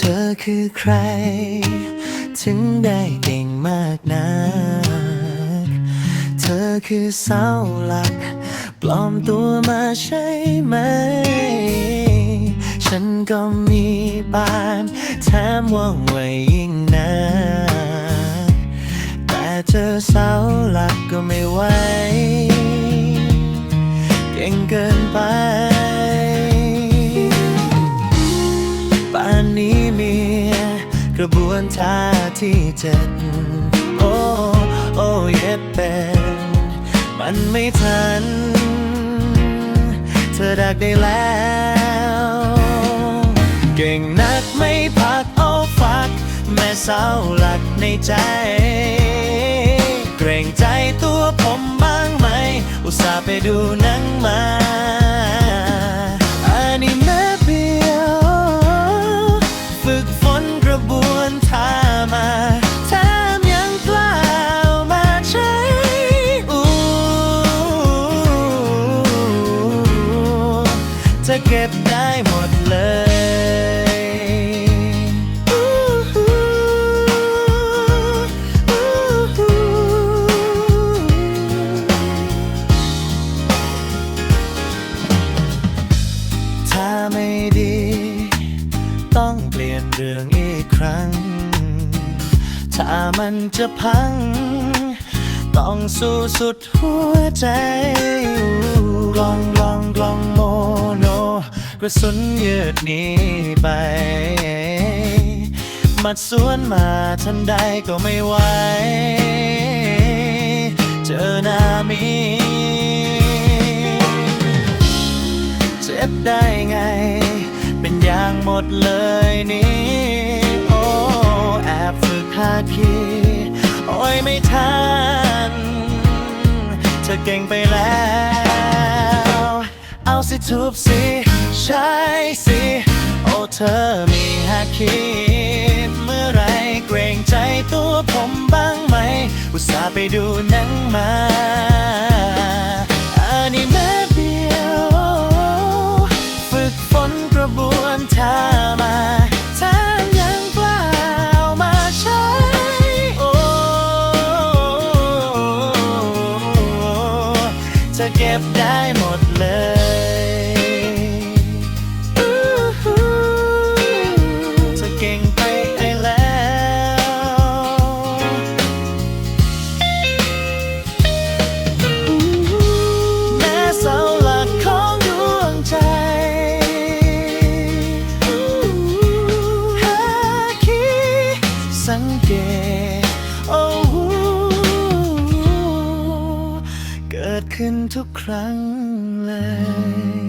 ธอคือใคร ถึงได้เก่งมากนัก เธอคือเสาหลัก ปลอมตัวมาใช่ไหม ฉันก็มีปานแถมว่องไวยิ่งนัก แต่เจอเสาหลักก็ไม่ไหว เก่งเกินไป กระบวนท่าที่เจ็ดโอ้โอ้เย็บเป็นมันไม่ทัน เธอดักได้แล้ว เก่งนักไม่พักเอาฟัก แม่เศร้าหลักในใจ เกรงใจตัวผมบ้างไหม อุตส่าห์ไปดู จะเก็บได้หมดเลยถ้าไม่ดี ต้องเปลี่ยนเรื่องอีกครั้ง ถ้ามันจะพัง ต้องสู้สุดหัวใจ กลองกลองกลองโมโน กระสุนยืดหนีไป มัดสวนมาทันใดก็ไม่ไหว เจอหน้ามีเจ็บได้ไง เป็นอย่างหมดเลยนี่ โอ้แอบฝึกหาคีโอ้ยไม่ทัน เธอเก่งไปแล้ว สิทุบสิใช่สิโอ้เธอมีหาคิด เมื่อไรเกรงใจตัวผมบ้างไหม อุตส่าห์ไปดูหนังมาอันนี้แม่เดียว ฝึกฝนกระบวนท่ามาแถมยังกล้ามาใช้โอ้จะเก็บได้หมดเลย สังเกต โอ้เกิดขึ้นทุกครั้งเลย